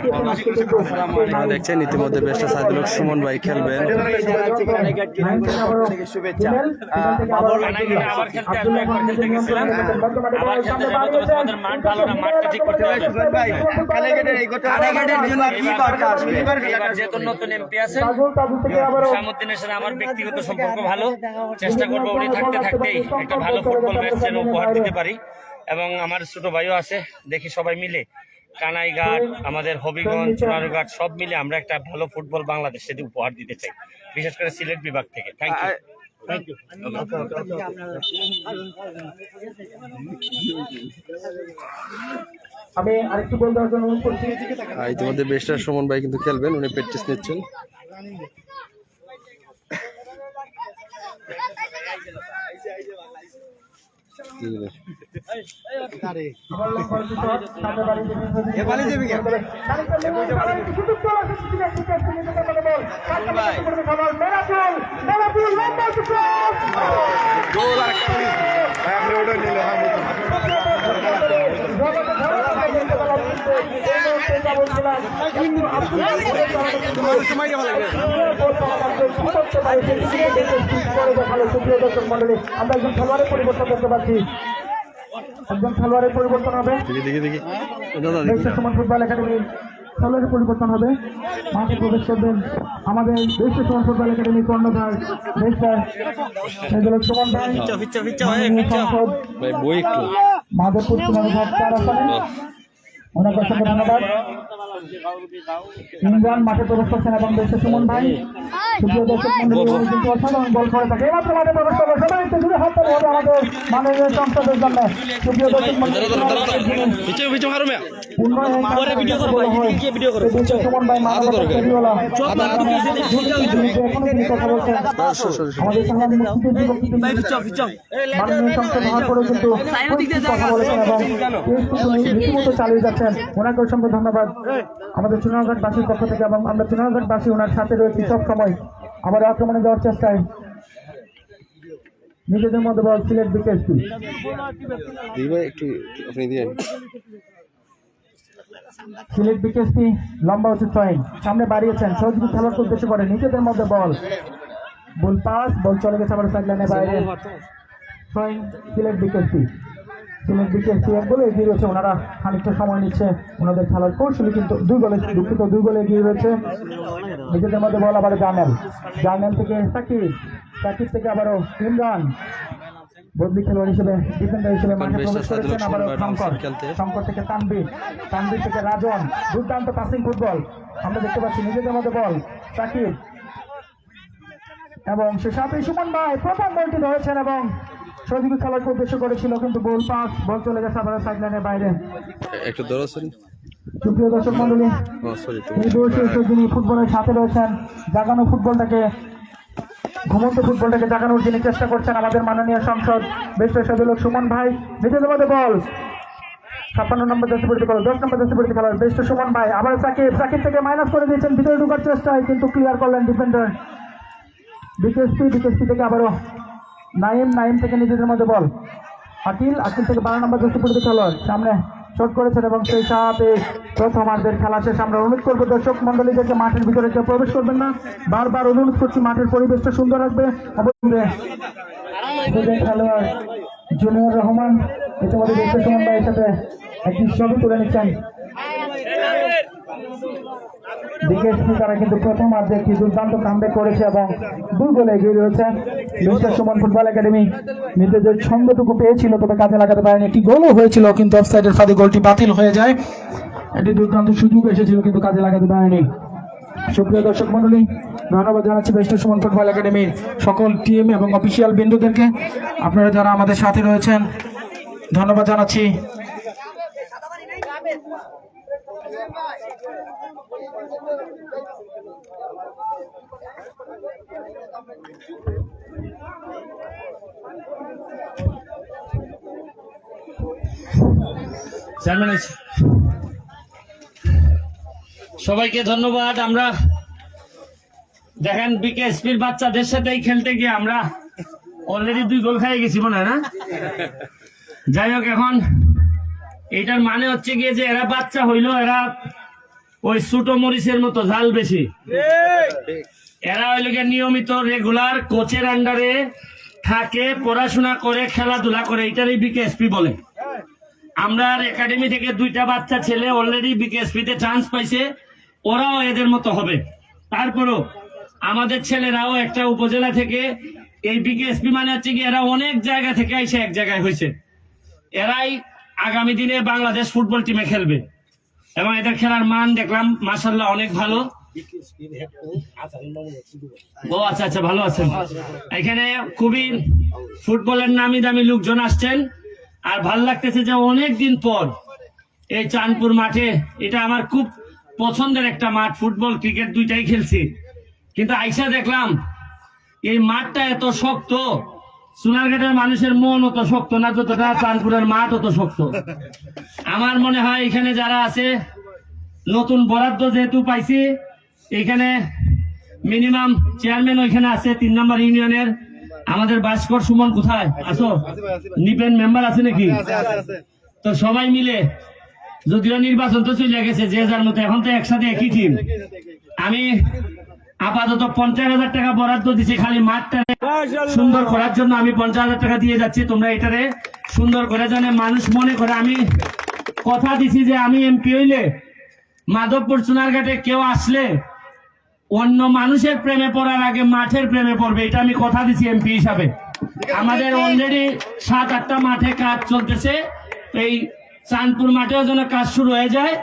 আপনারা দেখছেন ইতিমধ্যে বেস্ট সাইদুল হক সুমন ভাই খেলবেন শুভেচ্ছা আমার ব্যক্তিগত সম্পর্ক ভালো চেষ্টা করব উনি থাকতে থাকতেই একটা ভালো ফুটবল ম্যাচ যেন উপহার দিতে পারি এবং আমার ছোট ভাইও আছে দেখি সবাই মিলে কানাইঘাট আমাদের হবিগঞ্জ সোনারঘাট সব মিলে আমরা একটা ভালো ফুটবল বাংলাদেশ সেটি উপহার দিতে চাই। বিশেষ করে সিলেট বিভাগ থেকে। থ্যাংক ইউ থ্যাংক ইউ আমি আরেকটু বলতে অনুরোধ করছি ইতিমধ্যে বেস্টার সুমন ভাই কিন্তু খেলবেন উনি প্র্যাকটিস নিচ্ছেন। লেবু খাবার, একটু সুযোগ সুপ্রিয় দর্শক মণ্ডলী। আমরা একজন খেলোয়াড়ের পরিবর্তন দেখতে পাচ্ছি একজন খেলোয়াড়ের পরিবর্তন হবে সমান ফুটবল একাডেমির খেলোয়াড়ের পরিবর্তন হবে মাঠে প্রবেশ করবেন আমাদের দেশের সমান ফুটবল একাডেমির কর্ণধার সুমন ভাই চার আসনে ওনাকে অসংখ্য ধন্যবাদ। ইমরান মাঠে প্রবেশ করছেন এবং দেশের সুমন ভাই। সুপ্রিয় দর্শক মন্ডলী অসাধারণ বল করে থাকে। এইমাত্র মাঠে প্রবেশ সবাই হবে আমাদের মাননীয় সংসদের জন্য সুপ্রিয় দর্শক চালিয়ে যাচ্ছেন ওনাকে অসংখ্য ধন্যবাদ আমাদের চুনারঘাটবাসীর পক্ষ থেকে এবং আমরা চুনারঘাটবাসী ওনার সাথে রয়েছি সব সময় আবার আক্রমণে যাওয়ার চেষ্টায়। নিজেদের মধ্যে ball Sylhet BKSP Sylhet BKSP লম্বা উঁচু ছয়। সামনে বাড়িয়েছেন সহযোগী খেলার উদ্দেশ্য করে। নিজেদের মধ্যে বল। বল পাস বল চলে গেছে আবার সাইড লাইনে বাইরে। ছয় সিলেট বিকেএসপি সিলেট বিকেএসপি এক গোলে এগিয়ে রয়েছে ওনারা। খানিকটা সময় নিচ্ছে ওনাদের খেলার কৌশলী কিন্তু দুই গোলে দুঃখিত দুই গোলে এগিয়ে রয়েছে। নিজেদের মধ্যে বল আবার জার্নেল। জার্নেল থেকে সাকিব। সাকিব থেকে আবারও ইমরান বদলি খেলোয়াড় হিসেবে ডিফেন্ডার হিসেবে মাঠে প্রবেশ করেছেন আবারও শঙ্কর। শঙ্কর থেকে তানবীর তানবীর থেকে রাজন। দুর্দান্ত পাসিং ফুটবল আমরা দেখতে পাচ্ছি নিজেদের মধ্যে বল। সাকিব। এবং সে সাথে সুমন ভাই প্রথম বলটি ধরেছেন এবং সহযোগী খেলাকে উদ্দেশ্য করেছিল কিন্তু বল পাস বল চলে গেছে আবার সাইড লাইনের বাইরে। একটু ধরেছেন সুপ্রিয় দর্শক মন্ডলী এই বয়সে যিনি ফুটবলের সাথে রয়েছেন জাগানো ফুটবলটাকে ঘুমন্ত ফুটবলটাকে জাগানোর যিনি চেষ্টা করছেন আমাদের মাননীয় সংসদ বেশ সদলক সুমন ভাই। নিজেদের মধ্যে বল। ছাপ্পান্ন নম্বর দশ পরিধি খেলোয়াড় দশ নম্বর দশ পরিধি খেলোয়াড় বেশ সুমন ভাই। আবার সাকিব সাকিব থেকে মাইনাস করে দিয়েছেন ভিতরে ঢুকার চেষ্টায় কিন্তু ক্লিয়ার করলেন ডিফেন্ডার বিকেএসপি বিকেএসপি থেকে আবারও নাইম নাইম থেকে নিজেদের মধ্যে বল। আকিল আকিল থেকে বারো নম্বর দশ পরিধি খেলোয়াড়, সামনে শট করেছেন এবং সেই সাথে প্রথমার্ধের খেলা শেষ। আমরা অনুরোধ করব দর্শক মন্ডলীদেরকে মাঠের ভিতরে কেউ প্রবেশ করবেন না। বারবার অনুরোধ করছি, মাঠের পরিবেশটা সুন্দর রাখবে। খেলোয়াড় জুনিয়র রহমান, ইতিমধ্যে দেখতে সাথে একটি ছবি তুলে নিচ্ছেন। বিকেএসপি তারা কিন্তু প্রথম আর্ধে একটি দুর্দান্ত কামব্যাক করেছে এবং দুই গোলে এগিয়ে রয়েছে লুইসা সুমন ফুটবল একাডেমি। নিজেদের ছন্দটুকু পেয়েছিল তবে কাজে লাগাতে পারেনি। একটি গোলও হয়েছিল কিন্তু অফসাইডের ফাঁদে গোলটি বাতিল হয়ে যায়। একটি দুর্দান্ত সুযোগ এসেছিল কিন্তু কাজে লাগাতে পারেনি। সুপ্রিয় দর্শক মন্ডলী ধন্যবাদ জানাচ্ছি বেস্ট সুমন ফুটবল একাডেমির সকল টিম এবং অফিসিয়াল বিন্দুদেরকে। আপনারা যারা আমাদের সাথে রয়েছেন ধন্যবাদ জানাচ্ছি চেয়ারম্যান আছে। সবাইকে ধন্যবাদ। আমরা দেখেন বিকেএসপির বাচ্চাদের সাথেই খেলতে গিয়ে আমরা অলরেডি দুই গোল খাই গেছি মনে হয় না? যাই হোক, এখন এইটার মানে হচ্ছে গিয়ে যে এরা বাচ্চা হইল, এরা ওই ছোটো মরিচের মতো ঝাল বেশি। এরা হইল গিয়ে নিয়মিত রেগুলার কোচের আন্ডারে থাকে পড়াশোনা করে খেলাধুলা করে এটারই বিকেএসপি বলে। আমরা একাডেমি থেকে দুইটা বাচ্চা ছেলে অলরেডি বিকেএসপি তে চান্স পাইছে ওরাও এদের মতো হবে। তারপরও আমাদের ছেলেরাও একটা উপজেলা থেকে এই বিকেএসপি মানে হচ্ছে কি এরা অনেক জায়গা থেকে এসে এক জায়গায় হয়েছে। এরাই আগামী দিনে বাংলাদেশ ফুটবল টিমে খেলবে। এবং এদের খেলার মান দেখলাম মাসাল্লাহ অনেক ভালো। ও আচ্ছা আচ্ছা ভালো আছেন। এখানে খুবই ফুটবলের নামি দামি লোকজন আসছেন। আর ভালো লাগতেছে যে অনেক দিন পর এই চাঁদপুর মাঠে, এটা আমার খুব পছন্দের একটা মাঠ, ফুটবল, ক্রিকেট দুইটাই খেলছি। কিন্তু আইসা দেখলাম, এই মাঠটা এত শক্ত সোনারঘাটের মানুষের মন অত শক্ত না, যতটা চাঁদপুরের মাঠ অত শক্ত। আমার মনে হয় এখানে যারা আছে, নতুন বরাদ্দ যেহেতু পাইছি, এখানে মিনিমাম চেয়ারম্যান ওইখানে আছে, তিন নম্বর ইউনিয়নের। আমাদের ভাস্কর সুমন কোথায়? আসো। নিপেন মেম্বার আছে নাকি? তো সবাই মিলে, যদিও নির্বাচন তো চলে গেছে, যে যার মতো, এখন তো একসাথে একই টিম আমি আপাতত পঞ্চাশ হাজার টাকা বরাদ্দ দিছি, খালি মাঠটা সুন্দর করার জন্য আমি পঞ্চাশ হাজার টাকা দিয়ে যাচ্ছি, তোমরা এটারে সুন্দর করে জানে মানুষ মনে করে। আমি কথা দিছি যে আমি এমপি হইলে মাধবপুর সোনারঘাটে কেউ আসলে অন্য মানুষের প্রেমে পড়ার আগে মাঠের প্রেমে পড়বে, এটা আমি কথা দিছি এমপি হিসাবে। আমাদের অলরেডি সাত আটটা মাঠে কাজ চলতেছে, এই চাঁদপুর মাঠেও যেন কাজ শুরু হয়ে যায়,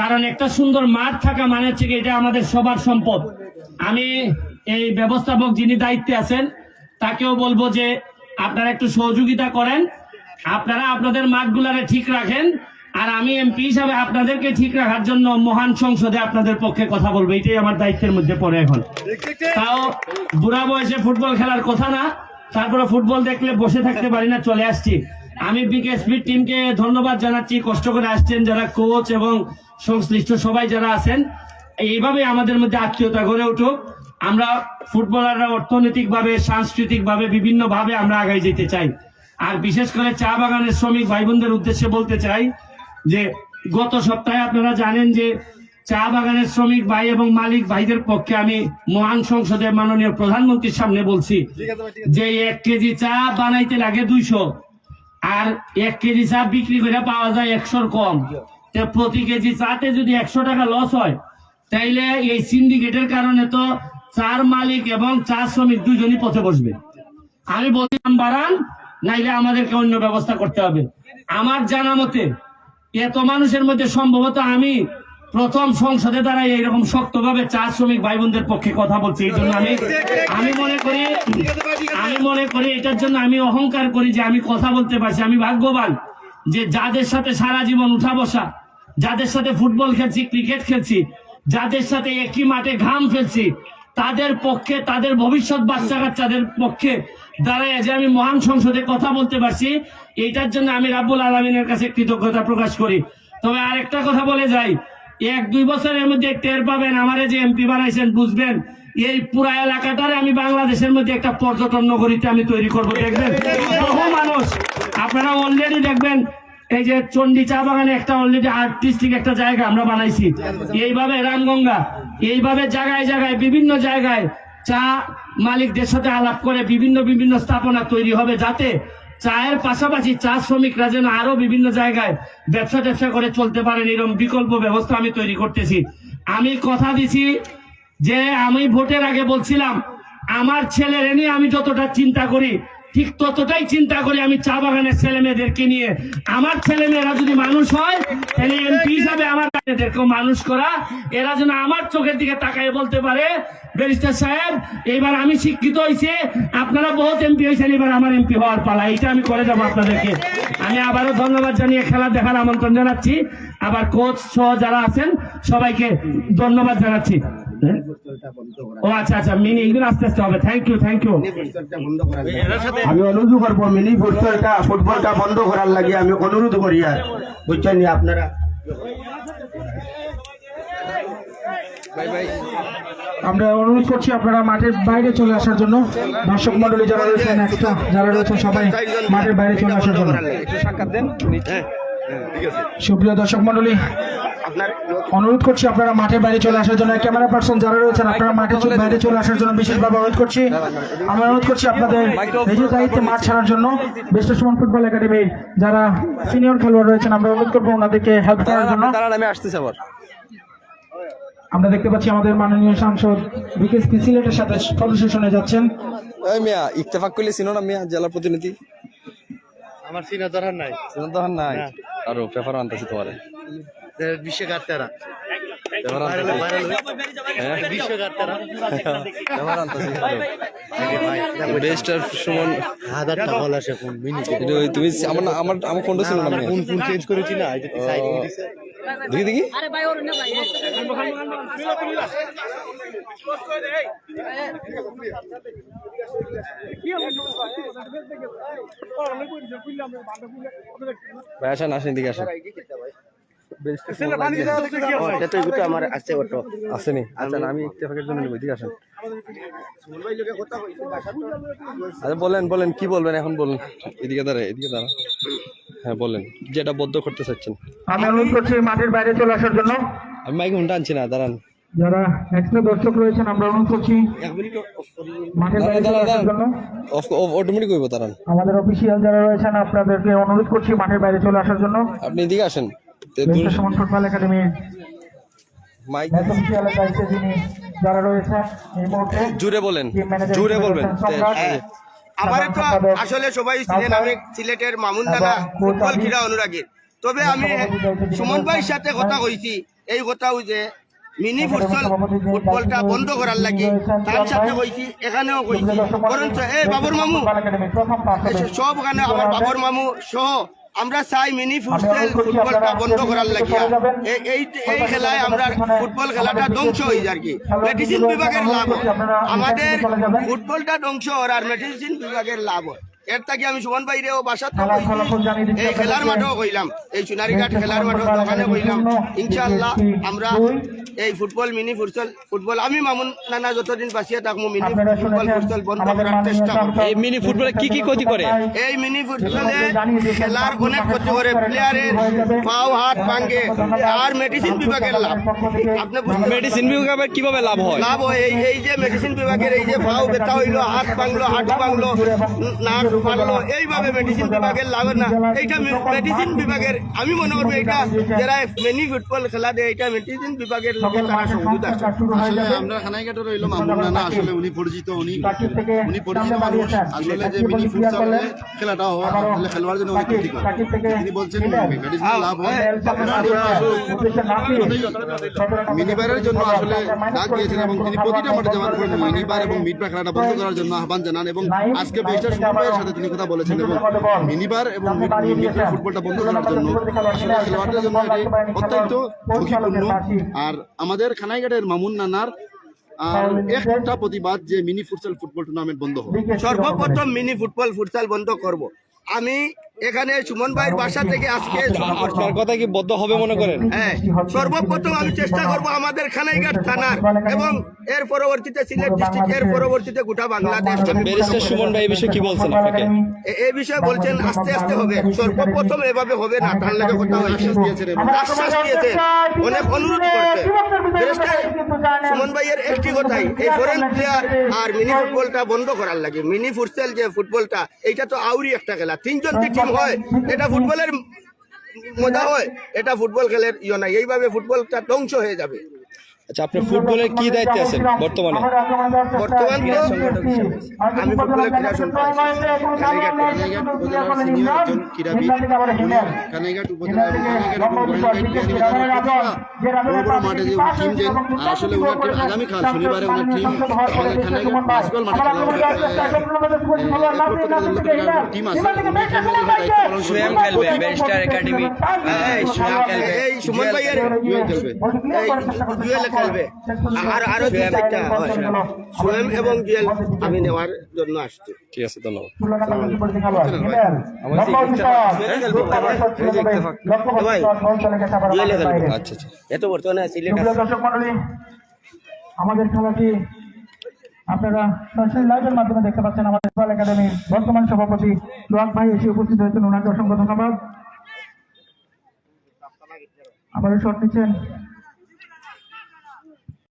কারণ একটা সুন্দর মাঠ থাকা মানে হচ্ছে এটা আমাদের সবার সম্পদ। আমি এই ব্যবস্থাপক যিনি দায়িত্বে আছেন, তাকেও বলব যে আপনারা একটু সহযোগিতা করেন। আপনারা আপনাদের মাঠগুলারে ঠিক রাখেন, আর আমি এমপি হিসাবে আপনাদেরকে ঠিক রাখার জন্য মহান সংসদে আপনাদের পক্ষে কথা বলব। এটাই আমার দায়িত্বের মধ্যে পড়ে এখন। তাও বুড়া বয়সে ফুটবল খেলার কথা না, তারপরে ফুটবল দেখলে বসে থাকতে পারি না, চলে আসছি। আমি বিকেএসপি টিমকে ধন্যবাদ জানাচ্ছি, কষ্ট করে আসছেন যারা কোচ এবং সংশ্লিষ্ট সবাই যারা আছেন। এইভাবে আমাদের মধ্যে আত্মীয়তা গড়ে উঠুক। আমরা ফুটবলাররা অর্থনৈতিকভাবে সাংস্কৃতিকভাবে বিভিন্নভাবে আমরা আগাই যেতে চাই। আর বিশেষ করে চা বাগানের শ্রমিক ভাই বোনদের উদ্দেশ্যে বলতে চাই যে গত সপ্তাহে আপনারা জানেন যে চা বাগানের শ্রমিক ভাই এবং মালিক ভাইদের পক্ষে আমি মহান সংসদে মাননীয় প্রধানমন্ত্রীর সামনে বলছি যে এক কেজি চা বানাইতে লাগে দুইশো। আর এক কেজি চা বিক্রি করে পাওয়া যায় একশোর কম। প্রতি কেজি চাতে যদি একশো টাকা লস হয় তাইলে এই সিন্ডিকেটের কারণে তো চার মালিক এবং চা শ্রমিক দুজনই পথে বসবে। আমি বলছিলাম, বাড়ান, নাইলে আমাদেরকে অন্য ব্যবস্থা করতে হবে। আমার জানা মতে এত মানুষের মধ্যে সম্ভবত আমি প্রথম সংসদে দাঁড়াই এইরকম শক্তভাবে চা শ্রমিক ভাই বোনদের পক্ষে কথা বলছি, এই জন্য আমি আমি মনে করি আমি মনে করি এটার জন্য আমি অহংকার করি যে আমি কথা বলতে পারছি। আমি ভাগ্যবান যে যাদের সাথে সারা জীবন উঠা বসা, যাদের সাথে ফুটবল খেলছি, ক্রিকেট খেলছি যাদের সাথে একই মাঠে ঘাম ফেলছি, তাদের পক্ষে, তাদের ভবিষ্যৎ বাচ্চা কাচ্চাদের পক্ষে দাঁড়ায় যে আমি মহান সংসদে কথা বলতে পারছি এটার জন্য আমি রাব্বুল আলমিনের কাছে কৃতজ্ঞতা প্রকাশ করি। তবে আরেকটা কথা বলে যাই, এক দুই বছরের মধ্যে টের পাবেন, আমারে যে এমপি বানাইছেন, বুঝবেন, এই পুরা এলাকাটারে আমি বাংলাদেশের মধ্যে একটা পর্যটন নগরীতে আমি তৈরি করব, দেখবেন? বহু মানুষ, আপনারা অলরেডি দেখবেন এই যে চন্ডী চা বাগানে একটা অলরেডি আর্টিস্টিক একটা জায়গা আমরা বানাইছি। এইভাবে রামগঙ্গা, এইভাবে জায়গায় জায়গায়, বিভিন্ন জায়গায় চা মালিকদের সাথে আলাপ করে বিভিন্ন বিভিন্ন স্থাপনা তৈরি হবে যাতে চায়ের পাশাপাশি চা শ্রমিকরা যেন আরও বিভিন্ন জায়গায় ব্যবসা ট্যাবসা করে চলতে পারেন এরকম বিকল্প ব্যবস্থা আমি তৈরি করতেছি। আমি কথা দিছি যে আমি ভোটের আগে বলছিলাম, আমার ছেলের নিয়ে আমি যতটা চিন্তা করি ঠিক ততটাই চিন্তা করি আমি চা বাগানের ছেলে মেয়েদেরকে নিয়ে। আমার ছেলে মেয়েরা যদি মানুষ হয়, তাহলে এমপি হিসাবে আমার এদেরকেও মানুষ করা। এরা যেন আমার চোখের দিকে তাকায় বলতে পারে, ব্যারিস্টার সাহেব, এবার আমি শিক্ষিত হয়েছে আপনারা বহুত এমপি হয়েছেন এবার আমার এমপি হওয়ার পালা। এটা আমি করে যাব আপনাদেরকে। আমি আবারও ধন্যবাদ জানিয়ে খেলা দেখার আমন্ত্রণ জানাচ্ছি। আবার কোচ সহ যারা আছেন, সবাইকে ধন্যবাদ জানাচ্ছি? ও আচ্ছা আচ্ছা মিনি এগুলো আস্তে আস্তে হবে। থ্যাংক ইউ থ্যাংক ইউ আমি অনুরোধ করব মিনি ফুটবলটা ফুটবলটা বন্ধ করার লাগে আমি অনুরোধ করি আর। বুঝছেন নি আপনারা? আমরা অনুরোধ করছি আপনারা মাঠের বাইরে চলে আসার জন্য। দর্শক মন্ডলী যারা রয়েছেন একটা যারা রয়েছেন সবাই মাঠের বাইরে চলে আসার জন্য। সুপ্রিয় দর্শক মন্ডলী অনুরোধ করছি আপনারা মাঠের বাইরে চলে আসার জন্য ক্যামেরা পার্সন যারা রয়েছেন আপনারা মাঠের বাইরে চলে আসার জন্য বিশেষভাবে অনুরোধ করছি। আমরা অনুরোধ করছি আপনাদের নিজের দায়িত্বে মাঠ ছাড়ার জন্য। বেস্ট সুমন ফুটবল একাডেমির যারা সিনিয়র খেলোয়াড় রয়েছেন আমরা অনুরোধ করব ওনাদেরকে হেল্প করার জন্য। আমি আসতেছি আবার। আমরা দেখতে পাচ্ছি আমাদের মাননীয় সাংসদ পি সিলেটের সাথে ফটো সেশনে যাচ্ছেন। ওই মিয়া ইত্তেফাক করলে চিনো না মিয়া জেলা প্রতিনিধি? আমার চিনা দরকার নাই। চিনো নাই? আরও পেপার আনতেছি তোমারে। হ্যাঁ ওই তুমি আমার না- আমার আমার ফোনটা ছিল না ফোন ফোন চেঞ্জ করেছি না এই যে সাইডিং দেখি দেখি। ভাই আসেন আসেন দিকে আসেন। আমার আছে অটো আসেনি। আচ্ছা আমি ইত্তেফাকের জন্য নেব দিকে আসেন। আচ্ছা বলেন বলেন কি বলবেন এখন বলুন। এদিকে দাঁড়া এদিকে দাঁড়া হ্যাঁ বলেন। যেটা বদ্ধ করতে চাচ্ছেন। আমি অনুরোধ করছি মাঠের বাইরে চলে আসার জন্য। আমি মাইক ঘণ্টা আনছি না দাঁড়ান। যারা এক্সট্রা দর্শক রয়েছেন আমরা অনুরোধ করছি মাঠের বাইরে চলে আসার জন্য। অটোমেটিক হইব দাঁড়ান। আমাদের অফিসিয়াল যারা রয়েছেন আপনাদেরকে অনুরোধ করছি মাঠের বাইরে চলে আসার জন্য। আপনি এদিকে আসেন। সুমন ফুটবল একাডেমির যারা রয়েছেন এই মুহূর্তে। জুড়ে বলেন জুড়ে বলবেন। তে- আমার তো আসলে সবাই ছিলেন আমি সিলেটের মামুন দাদা ফুটবল ক্রীড়া অনুরাগী তবে আমি সুমন ভাইয়ের সাথে কথা কইছি। এই কথাও যে মিনি ফুটবল ফুটবলটা বন্ধ করার লাগি তার সাথে কইছি এখানেও কইছি। বরঞ্চ এই বাবুর মামু। সব ওখানে আমার বাবুর মামু সহ আমরা চাই মিনি ফুটবল ফুটবলটা বন্ধ করার লাগিয়া। এই- এই খেলায় আমরা ফুটবল খেলাটা ধ্বংস হয়ে যায় আর কি মেডিসিন বিভাগের লাভ আমাদের ফুটবলটা ধ্বংস হয় আর মেডিসিন বিভাগের লাভ হয়। এর থেকে আমি সুমন বাইরেও বাসাত এই খেলার মাঠেও কইলাম। এই সোনারিঘাট খেলার মাঠেও দোকানে কইলাম। ইনশাল্লাহ আমরা এই ফুটবল মিনি ফুটবল ফুটবল। আমি মামুন নানা যতদিন বাঁচিয়ে থাকব মিনি ফুটবল ফুটবল বন্ধ করার চেষ্টা করব এই মিনি ফুটবলে কি কি ক্ষতি করে এই মিনি ফুটবলে খেলার অনেক ক্ষতি করে প্লেয়ারের পাও হাত ভাঙ্গে আর মেডিসিন বিভাগের লাভ। আপনি বুঝতে মেডিসিন বিভাগে কীভাবে লাভ হয়? লাভ হয়। এই এই যে মেডিসিন বিভাগের এই যে পাও ব্যথা হইল হাত ভাঙলো হাঁটু ভাঙলো নাক ফাড়লো এইভাবে মেডিসিন বিভাগের লাভ না। এইটা মেডিসিন বিভাগের আমি মনে করব এটা যারা মিনি ফুটবল খেলা দেয় এটা মেডিসিন বিভাগের আমরা খানাইঘাটে মামুন না আসলে উনি পরিচিত উনি উনি পরিচিত মানুষ। আসলে যে মিনি ফুটবল খেলাটা হয় আসলে খেলোয়াড় জন্য অনেক ক্ষতি করে তিনি বলছেন মেডিসিন লাভ হয়। মিনিবারের জন্য আসলে ডাক দিয়েছেন এবং তিনি প্রতিটা মাঠে জমা করেন মিনিবার এবং মিটবার খেলাটা বন্ধ করার জন্য আহ্বান জানান এবং আজকে বেশটা সময়ের সাথে তিনি কথা বলেছেন এবং মিনিবার এবং ফুটবলটা বন্ধ করার জন্য আসলে খেলোয়াড়দের জন্য অত্যন্ত ঝুঁকিপূর্ণ। আর আমাদের খানাইঘাটের মামুন নানার একটা প্রতিবাদ যে মিনি ফুটসাল ফুটবল টুর্নামেন্ট বন্ধ হবে সর্বপ্রথম মিনি ফুটবল ফুটসাল বন্ধ করব। আমি এখানে সুমন ভাইয়ের বাসা থেকে আজকে আপনার কথা কি বদ্ধ হবে মনে করেন? হ্যাঁ সর্বপ্রথম আমি চেষ্টা করব আমাদের খানাইঘাট থানার এবং এর পরবর্তীতে সিলেট ডিস্ট্রিক্ট এর পরবর্তীতে গোটা বাংলাদেশ। ব্যারিস্টার সুমন ভাই এই বিষয়ে কি বলছেন আপনাকে? এই বিষয়ে বলছেন আস্তে আস্তে হবে। সর্বপ্রথম এভাবে হবে না তার লাগে কথা হয়েছে আশ্বাস দিয়েছেন অনেক অনুরোধ করছে। ব্যারিস্টার সুমন ভাইয়ের একটি কথাই এই ফরেন প্লেয়ার আর মিনি ফুটবলটা বন্ধ করার লাগে। মিনি ফুটসেল যে ফুটবলটা এইটা তো আউরি একটা খেলা। তিনজন টিম হয়, এটা ফুটবলের মজা হয়, এটা ফুটবল খেলের ইয়ে নাই। এইভাবে ফুটবলটা ধ্বংস হয়ে যাবে। আচ্ছা আপনি ফুটবলের কি দায়িত্বে আছেন? বর্তমানে? বর্তমান তো আমি ফুটবলের ক্রীড়া সম্পাদক খানাইঘাট উপজেলার সিনিয়র একজন ক্রীড়াবিদ উনি খানাইঘাট উপজেলা এবং খানাইঘাট এবং গোয়েন্দাবাড়ি বড় বড় মাঠে যে টিম আর আসলে ওনার টিম আগামীকাল শনিবারে ওনার টিম আমাদের খানাইঘাট বাস্কেটবল মাঠে খেলা হবে টিম আছে। করবেন খেলবে ব্যারিস্টার একাডেমি এই সুয়াম খেলবে এই সুমন ভাইয়ের জুয়েল খেলবে। খেলবে আর আরও দুই চারটা হয়। সোয়েম এবং জুয়েল আমি নেওয়ার জন্য আসছি। ঠিক আছে ধন্যবাদ। আচ্ছা আচ্ছা। এত বর্তমানে সিলেট দর্শক মন্ডলী আমাদের খেলাটি আপনারা সরাসরি লাইভের মাধ্যমে দেখতে পাচ্ছেন আমাদের ফুটবল একাডেমির বর্তমান সভাপতি লোহাক ভাই এসে উপস্থিত হয়েছেন। ওনাকে অসংখ্য ধন্যবাদ। আবারও শট নিচ্ছেন।